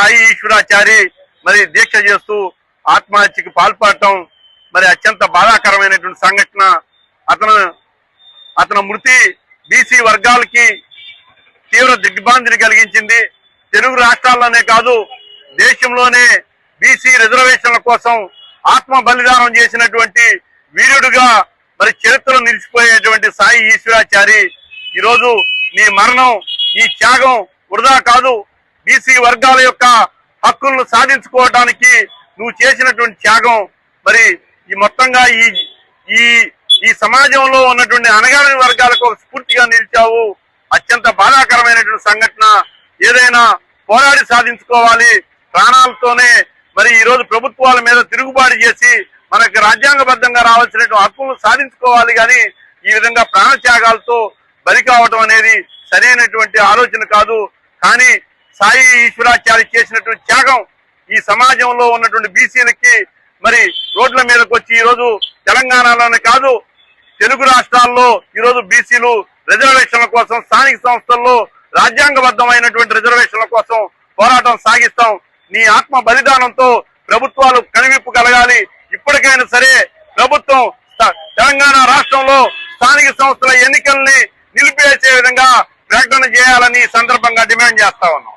సాయి ఈశ్వరాచారి మరి దీక్ష చేస్తూ ఆత్మహత్యకి పాల్పడటం మరి అత్యంత బాధాకరమైనటువంటి సంఘటన. అతను అతని మృతి బీసీ వర్గాలకి తీవ్ర దిగ్భ్రాంతిని కలిగించింది. తెలుగు రాష్ట్రాల్లోనే కాదు దేశంలోనే బీసీ రిజర్వేషన్ల కోసం ఆత్మ బలిదానం చేసినటువంటి వీరుడుగా మరి చరిత్రలో నిలిచిపోయేటువంటి సాయి ఈశ్వరాచారి. ఈరోజు నీ మరణం ఈ త్యాగం వృధా కాదు. బీసీ వర్గాల యొక్క హక్కులను సాధించుకోవడానికి నువ్వు చేసినటువంటి త్యాగం మరి ఈ మొత్తంగా ఈ ఈ ఈ సమాజంలో ఉన్నటువంటి అనగారిన వర్గాలకు ఒక స్ఫూర్తిగా నిలిచావు. అత్యంత బాధాకరమైనటువంటి సంఘటన. ఏదైనా పోరాడి సాధించుకోవాలి. ప్రాణాలతోనే మరి ఈ రోజు ప్రభుత్వాల మీద తిరుగుబాటు చేసి మనకి రాజ్యాంగబద్ధంగా రావాల్సినటువంటి హక్కులను సాధించుకోవాలి కానీ ఈ విధంగా ప్రాణత్యాగాలతో బలి కావటం అనేది సరైనటువంటి ఆలోచన కాదు. కానీ సాయి ఈశ్వరాచారి చేసినటువంటి త్యాగం ఈ సమాజంలో ఉన్నటువంటి బీసీలకి మరి రోడ్ల మీదకి వచ్చి ఈ రోజు తెలంగాణలోనే కాదు తెలుగు రాష్ట్రాల్లో ఈ రోజు బీసీలు రిజర్వేషన్ల కోసం స్థానిక సంస్థల్లో రాజ్యాంగబద్ధమైనటువంటి రిజర్వేషన్ల కోసం పోరాటం సాగిస్తాం. నీ ఆత్మ బలిదానంతో ప్రభుత్వాలు కనివిప్పు కలగాలి. ఇప్పటికైనా సరే ప్రభుత్వం తెలంగాణ రాష్ట్రంలో స్థానిక సంస్థల ఎన్నికల్ని నిలిపివేసే విధంగా ప్రకటన చేయాలని సందర్భంగా డిమాండ్ చేస్తా ఉన్నాం.